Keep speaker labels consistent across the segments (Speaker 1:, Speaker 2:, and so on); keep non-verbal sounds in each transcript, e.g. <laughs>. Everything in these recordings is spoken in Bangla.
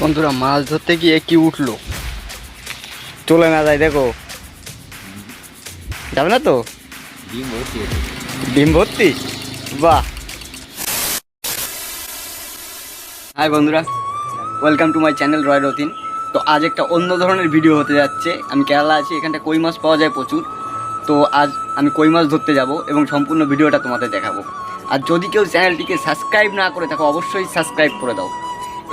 Speaker 1: বন্ধুরা মাছ ধরতে গিয়ে কি উঠল?
Speaker 2: চলে না যায় দেখো। যাবে না তো?
Speaker 3: ডিম ভর্তি
Speaker 2: ডিম ভর্তি? বাহ! হাই বন্ধুরা welcome to my channel Roy Ratin তো আজ একটা অন্য ধরনের ভিডিও হতে যাচ্ছে। আমি কেরালা আছি এখানটা কই মাছ পাওয়া যায় প্রচুর। তো আজ আমি কই মাছ ধরতে যাব এবং সম্পূর্ণ ভিডিওটা তোমাদের দেখাবো। আর যদি কেউ চ্যানেলটিকে সাবস্ক্রাইব না করে থাকো অবশ্যই সাবস্ক্রাইব করে দাও।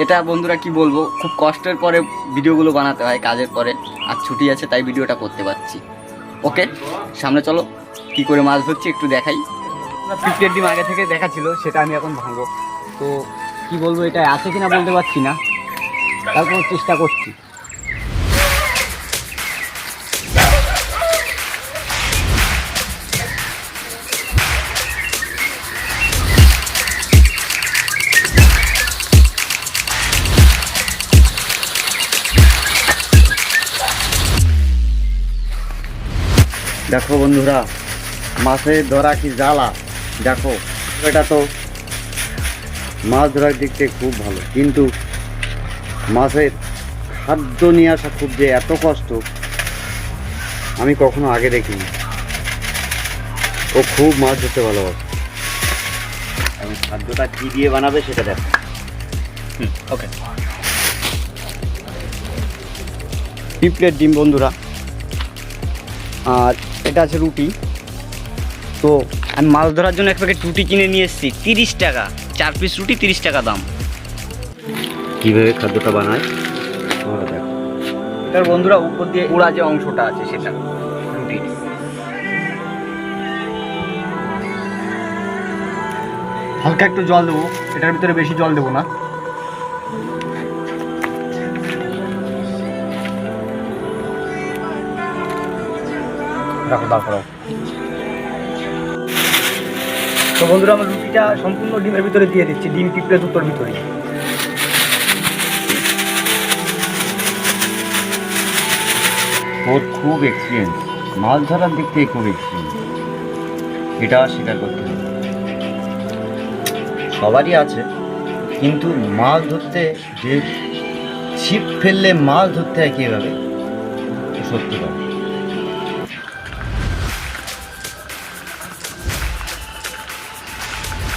Speaker 2: এটা বন্ধুরা কি বলব, খুব কষ্টের পরে ভিডিওগুলো বানাতে হয়, কাজের পরে। আর ছুটি আছে, তাই ভিডিওটা করতে পারছি। ওকে, সামনে চলো, কি করে মাছ ধরছি একটু দেখাই। পিকের ডিম আগে থেকে দেখা ছিল সেটা আমি এখন ভাঙবো। তো কি বলব, এটা আছে কিনা বলতে পারছি না। তারপর চেষ্টা করছি। দেখো বন্ধুরা মাছের ধরা কি জ্বালা? দেখো এটা তো মাছ ধরার দিক থেকে খুব ভালো। কিন্তু মাছের খাদ্য নিয়ে আসা খুব যে এত কষ্ট আমি কখনো আগে দেখিনি। ও খুব মাছ ধরতে ভালোবাসে। এবং খাদ্যটা কি দিয়ে বানাবে সেটা দেখো।
Speaker 1: ওকে
Speaker 2: পিঁপড়ের ডিম বন্ধুরা। আর এটা আছে রুটি। তো আমি মাছ ধরার জন্য এক প্যাকেট রুটি কিনে নিয়ে এসেছি তিরিশ টাকা। চার পিস রুটি তিরিশ টাকা দাম। কীভাবে খাদ্যটা বানায়? তোমরা দেখো। এটার বন্ধুরা উপর দিয়ে উড়া যে অংশটা আছে সেটা রুটির
Speaker 1: হালকা একটু জল দেবো এটার ভিতরে বেশি জল দেবো না। রাখো দাঁড় করাও। তো বন্ধুরা, আমার রুটিটা সম্পূর্ণ ডিমের ভিতরে দিয়ে দিচ্ছি, ডিম পিঁপড়ে দুটোর ভিতরে
Speaker 2: ওর খুব এক্সপিরিয়েন্স মাছ ধরার দিক থেকে খুব এক্সপিরিয়েন্স এটা স্বীকার করতে সবারই আছে, কিন্তু মাছ ধরতে যে ছিপ ফেললে মাছ ধরতে হয় কীভাবে? সত্যি কথা।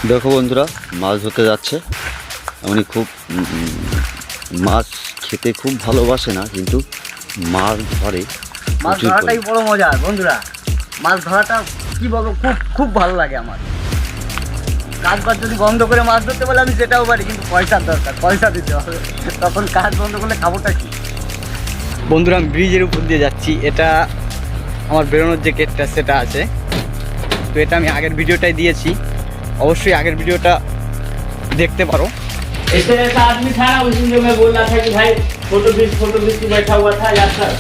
Speaker 2: দেখো বন্ধুরা মাছ ধরতে যাচ্ছে। এমনি খুব মাছ খেতে খুব ভালোবাসে না কিন্তু মাছ ধরে
Speaker 1: মাছ ধরাটাই বড় মজা বন্ধুরা। মাছ ধরাটা কি বলব খুব খুব ভালো লাগে আমার। কাজ বাজ যদি বন্ধ করে মাছ ধরতে বলে আমি সেটাও পারি কিন্তু পয়সার দরকার পয়সা দিতে হবে। তখন কাজ বন্ধ করলে খাবোটা কি?
Speaker 2: বন্ধুরা আমি ব্রিজের উপর দিয়ে যাচ্ছি। এটা আমার বেরোনোর যে গেটটা সেটা আছে। তো এটা আমি আগের ভিডিওটাই দিয়েছি। অবশ্যই আগের ভিডিওটা দেখতে পারো
Speaker 4: इससे ऐसा आदमी था ना उस दिन जो मैं बोल रहा था कि भाई फोटो बीस फोटो बीस की बैठा हुआ था याद सर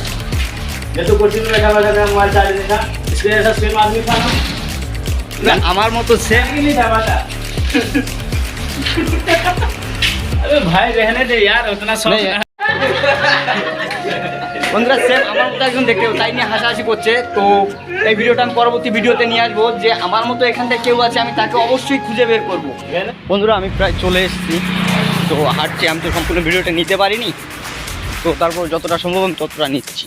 Speaker 4: मैं तो कुर्सी में बैठा हुआ था मेरा मोबाइल चार्ज नहीं था इसलिए ऐसा सेम आदमी था ना
Speaker 2: না, আমার মতো <laughs> সেম
Speaker 4: सेम ही नहीं था बाटा अरे भाई रहने दे यार उतना शौक
Speaker 2: नहीं,
Speaker 4: ना
Speaker 2: বন্ধুরা সেম আমার মতো একজন দেখতে তাই নিয়ে হাসাহাসি করছে। তো এই ভিডিওটা আমি পরবর্তী ভিডিওতে নিয়ে আসব যে আমার মতো এখানটায় কেউ আছে, আমি তাকে অবশ্যই খুঁজে বের করব। বন্ধুরা, আমি প্রায় চলে এসেছি। তো হাঁটছি, আমি তো সম্পূর্ণ ভিডিওটা নিতে পারিনি। তো তারপর যতটা সম্ভব আমি ততটা নিচ্ছি।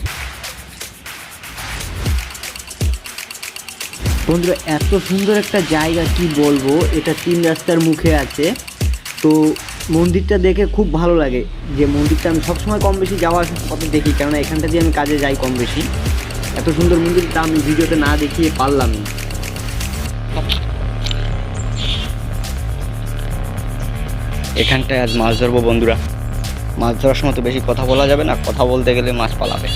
Speaker 5: বন্ধুরা, এত সুন্দর একটা জায়গা কি বলব? এটা তিন রাস্তার মুখে আছে। তো মন্দিরটা দেখে খুব ভালো লাগে। যে মন্দিরটা আমি সবসময় কম বেশি যাওয়া আসার পথে দেখি, কেননা এখানটা দিয়ে আমি কাজে যাই কম বেশি। এত সুন্দর মন্দিরটা আমি ভিডিওতে না দেখিয়ে পারলাম
Speaker 2: এখানটায় আজ মাছ ধরবো বন্ধুরা। মাছ ধরার সময় তো বেশি কথা বলা যাবে না, কথা বলতে গেলে মাছ পালাবে।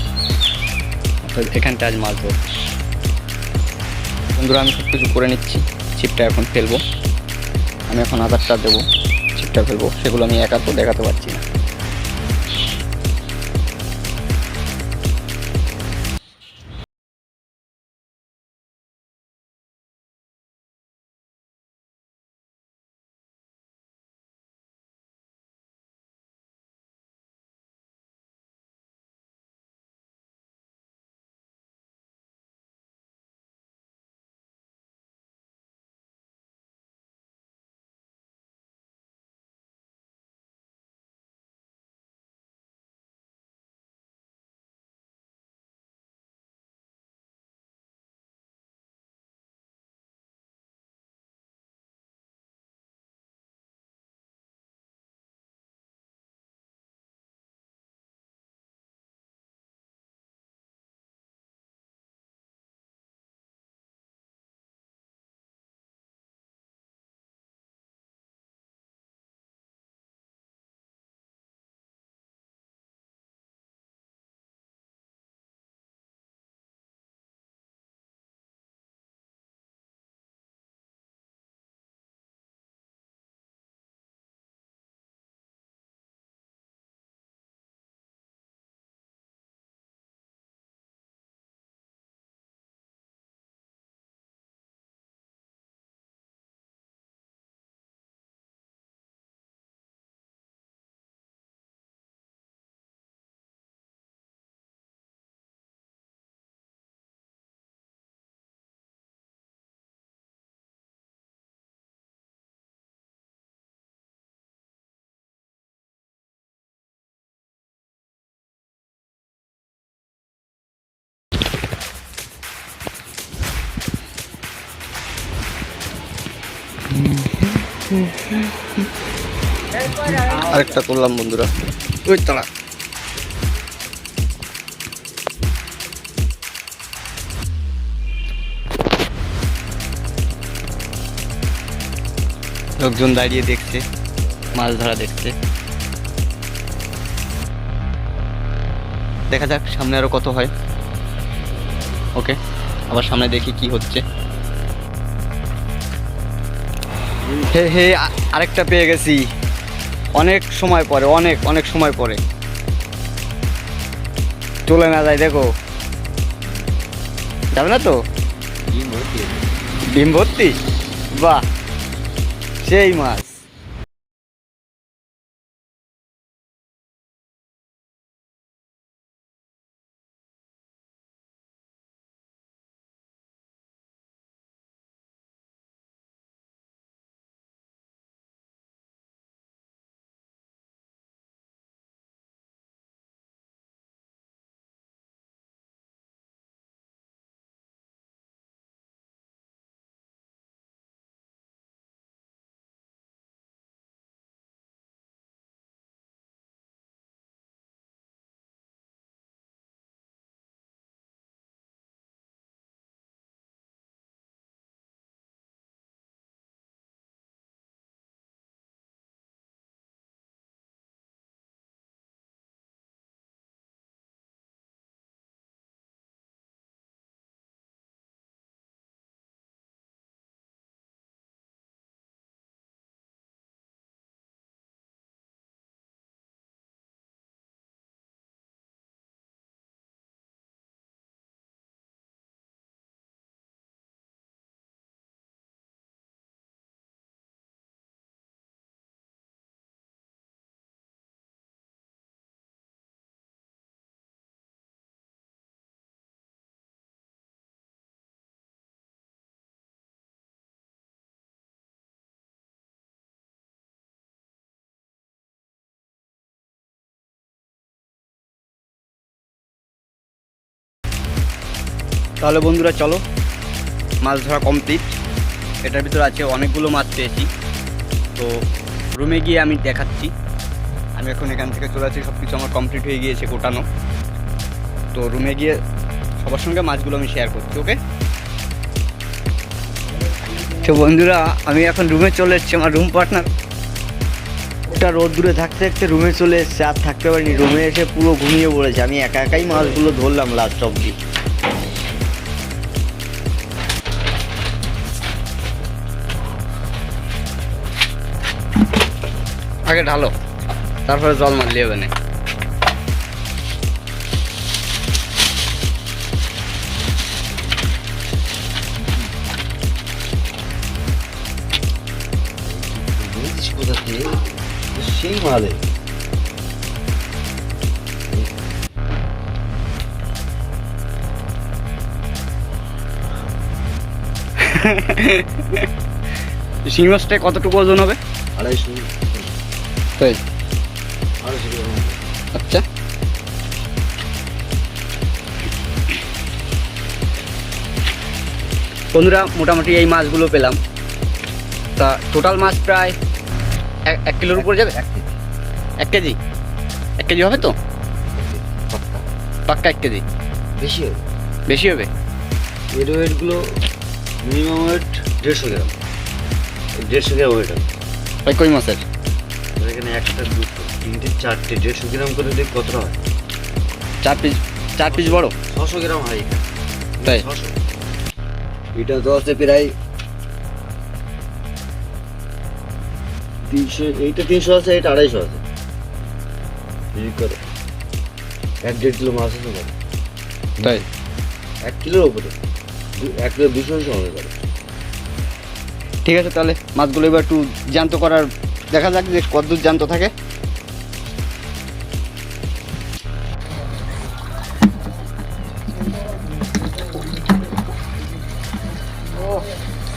Speaker 2: এখানটায় আজ মাছ ধরবো। বন্ধুরা, আমি সব কিছু করে নিচ্ছি, ছিপটা এখন ফেলব। আমি এখন আধারটা দেবো। ছিপটা করব সেগুলো আমি একা তো দেখাতে পারছি আরেকটা করলাম বন্ধুরা। ওই লোকজন দাঁড়িয়ে দেখছে, মাছ ধরা দেখছে। দেখা যাক সামনে আরও কত হয়। ওকে, আবার সামনে দেখি কি হচ্ছে। হে হে আরেকটা পেয়ে গেছি। অনেক সময় পরে অনেক অনেক সময় পরে। চলে না যায় দেখো। যাবে না তো?
Speaker 3: ডিম ভর্তি?
Speaker 2: বাহ! সেই মাছ। তাহলে বন্ধুরা চলো, মাছ ধরা কমপ্লিট এটার ভিতরে আছে অনেকগুলো মাছ পেয়েছি। তো রুমে গিয়ে আমি দেখাচ্ছি। আমি এখন এখান থেকে চলে আসছি সব কিছু আমার কমপ্লিট হয়ে গিয়েছে গোটানো। তো রুমে গিয়ে সবার সঙ্গে মাছগুলো আমি শেয়ার করছি ওকে তো বন্ধুরা, আমি এখন রুমে চলে এসেছি, আমার রুম পার্টনার
Speaker 5: একটা রোদ দূরে থাকতে থাকতে রুমে চলে এসছে, আর থাকতে পারিনি। রুমে এসে পুরো ঘুমিয়ে পড়েছে। আমি একা একাই মাছগুলো ধরলাম লাস্ট অব্দি
Speaker 2: আগে ঢালো তারপরে জল মারলে হবে না
Speaker 3: সেই মালে।
Speaker 2: শিং মাছটা কতটুকু ওজন হবে?
Speaker 3: আড়াইশো।
Speaker 2: আচ্ছা। বন্ধুরা মোটামুটি এই মাছগুলো পেলাম। তা টোটাল মাছ প্রায় এক- কিলোর উপরে যাবে?
Speaker 3: এক কেজি।
Speaker 2: এক কেজি? হবে তো?
Speaker 3: পাক্কা।
Speaker 2: এক কেজি?
Speaker 3: বেশি হবে।
Speaker 2: বেশি হবে?
Speaker 3: এর ওয়েটগুলো মিনিমাম ওয়েট দেড়শো গ্রাম। দেড়শো গ্রাম ওয়েট হবে।
Speaker 2: কই মাছের?
Speaker 3: এখানে একটা দুটো তিনটে চারটে দেড়শো গ্রাম করে দেখ কতটা হয়?
Speaker 2: চার পিস চার পিস বড়?
Speaker 3: ছশো গ্রাম হয় এখানে
Speaker 2: তাই?
Speaker 3: এটা তো আছে প্রায় তিনশো এইটা তিনশো আছে এটা আড়াইশো আছে। এই করে। এক দেড় কিলো মাছ আছে
Speaker 2: তাই?
Speaker 3: এক কিলোর উপরে। এক কিলো দুশো হবে করে।
Speaker 2: ঠিক আছে তাহলে মাছগুলো এবার একটু জ্যান্ত করার দেখা যাক যে কতদূর জ্যান্ত থাকে।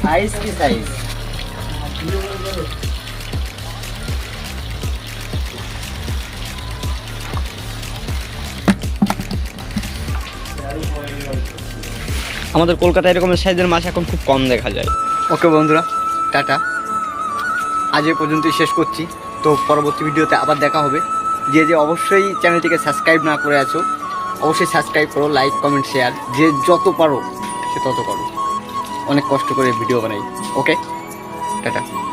Speaker 1: সাইজ কি সাইজ
Speaker 2: আমাদের কলকাতায় এরকম সাইজের মাছ এখন খুব কম দেখা যায়। ওকে বন্ধুরা টাটা। আজ এ পর্যন্তই শেষ করছি। তো পরবর্তী ভিডিওতে আবার দেখা হবে। যে যে অবশ্যই চ্যানেলটিকে সাবস্ক্রাইব না করে আছো, অবশ্যই সাবস্ক্রাইব করো, লাইক, কমেন্ট, শেয়ার। যে যত পারো, সে তত করো। অনেক কষ্ট করে ভিডিও বানাই। ওকে? টাটা।